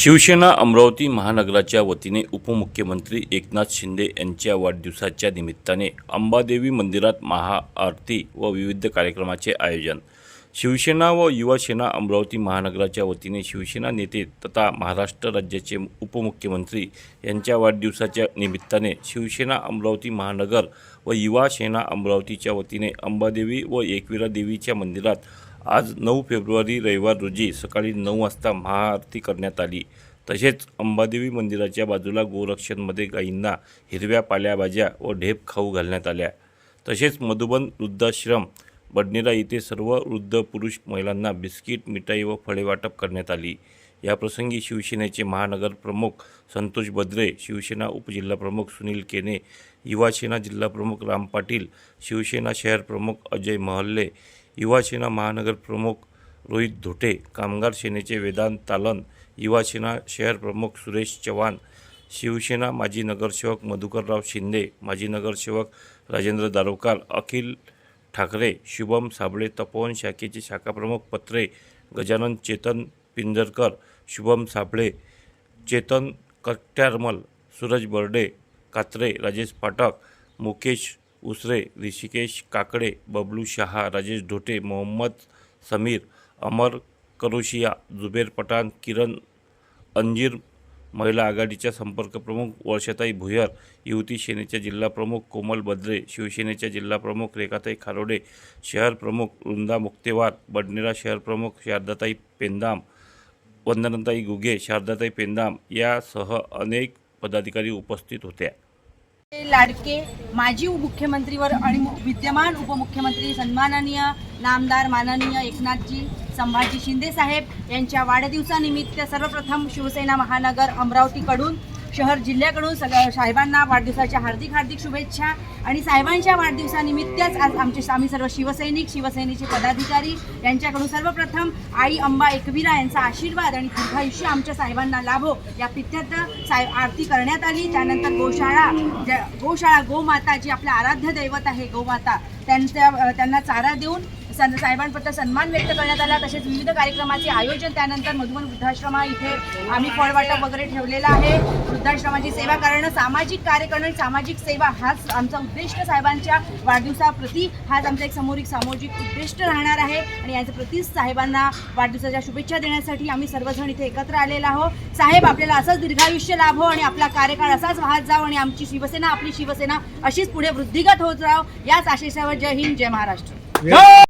शिवसेना अमरावती महानगराच्या वतीने उपमुख्यमंत्री एकनाथ शिंदे यांच्या वाढदिवसाच्या निमित्ताने अंबादेवी मंदिरात महाआरती व विविध कार्यक्रमाचे आयोजन. शिवसेना व युवासेना अमरावती महानगराच्या वतीने शिवसेना नेते तथा महाराष्ट्र राज्याचे उपमुख्यमंत्री यांच्या वाढदिवसाच्या निमित्ताने शिवसेना अमरावती महानगर व युवा सेना अमरावतीच्या वतीने अंबादेवी व एकविरा देवीच्या मंदिरात आज नऊ फेब्रुवारी रविवार रोजी सकाळी नऊ वाजता महाआरती करण्यात आली. तसेच अंबादेवी मंदिराच्या बाजूला गोरक्षणमध्ये गायींना हिरव्या पाल्याभाज्या व ढेप खाऊ घालण्यात आल्या. तसेच मधुबन वृद्धाश्रम बडनेरा येथे सर्व वृद्ध पुरुष महिलांना बिस्किट मिठाई व फळे वाटप करण्यात आली. याप्रसंगी शिवसेनेचे महानगर प्रमुख संतोष बद्रे शिवसेना उपजिल्हाप्रमुख सुनील केने युवासेना जिल्हाप्रमुख राम पाटील शिवसेना शहर प्रमुख अजय महल्ले युवासेना महानगर प्रमुख रोहित धोटे कामगार सेनेचे वेदांत तालन युवासेना शहर प्रमुख सुरेश चव्हाण शिवसेना माजी नगरसेवक मधुकरराव शिंदे माजी नगरसेवक राजेंद्र दारोकार अखिल ठाकरे शुभम साबळे तपोवन शाखेचे शाखाप्रमुख पत्रे गजानन चेतन पिंजरकर शुभम साबळे चेतन कट्ट्यारमल सूरज बर्डे कात्रे राजेश पाठक मुकेश उसरे ऋषिकेश काकडे बबलू शहा राजेश ढोटे मोहम्मद समीर अमर करोशिया जुबेर पठाण किरण अंजीर महिला आघाडीच्या संपर्क प्रमुख वर्षताई भुयर युवती सेनेच्या जिल्हाप्रमुख कोमल बद्रे शिवसेनेच्या जिल्हाप्रमुख रेखाताई खारोडे शहर प्रमुख वृंदा मुक्तेवार बडनेरा शहर प्रमुख शारदाताई पेंदाम वंदनताई गुगे शारदाताई पेंदाम यासह अनेक पदाधिकारी उपस्थित होत्या. लाडके माजी मुख्यमंत्रीवर आणि विद्यमान उपमुख्यमंत्री सन्माननीय नामदार माननीय एकनाथजी संभाजी शिंदे साहेब यांच्या वाढदिवसानिमित्त सर्वप्रथम शिवसेना महानगर अमरावतीकडून शहर जिल्ह्याकडून सगळ्या साहेबांना वाढदिवसाच्या हार्दिक हार्दिक शुभेच्छा. आणि साहेबांच्या वाढदिवसानिमित्तच आज आमचे आम्ही सर्व शिवसैनिक शिवसेनेचे पदाधिकारी यांच्याकडून सर्वप्रथम आई अंबा एकवीरा यांचा आशीर्वाद आणि दीर्घायुष्य आमच्या साहेबांना लाभो या पित्यात साहेब आरती करण्यात आली. त्यानंतर गोशाळा ज्या गोशाळा गोमाता जी आपल्या आराध्य दैवत आहे गोमाता त्यांच्या त्यांना चारा देऊन साहेबांबद्दल सन्मान व्यक्त करण्यात आला. तसेच विविध कार्यक्रमाचे आयोजन त्यानंतर मधुबन वृद्धाश्रमा इथे आम्ही फळवाटप वगैरे ठेवलेला आहे. वृद्धाश्रमाची सेवा करणं सामाजिक कार्य करणं आणि सामाजिक सेवा हाच आमचा उद्दिष्ट साहेबांच्या वाढदिवसाप्रती. हाच आमचा एक समोरिक सामाजिक उद्दिष्ट राहणार आहे. आणि याचं प्रतीच साहेबांना वाढदिवसाच्या शुभेच्छा देण्यासाठी आम्ही सर्वजण इथे एकत्र आलेलो आहोत. साहेब आपल्याला असंच दीर्घायुष्य लाभो आणि आपला कार्यकाळ असाच वाहत जावं आणि आमची शिवसेना आपली शिवसेना अशीच पुढे वृद्धिगत होत राहो याच आशेषावर जय हिंद जय महाराष्ट्र.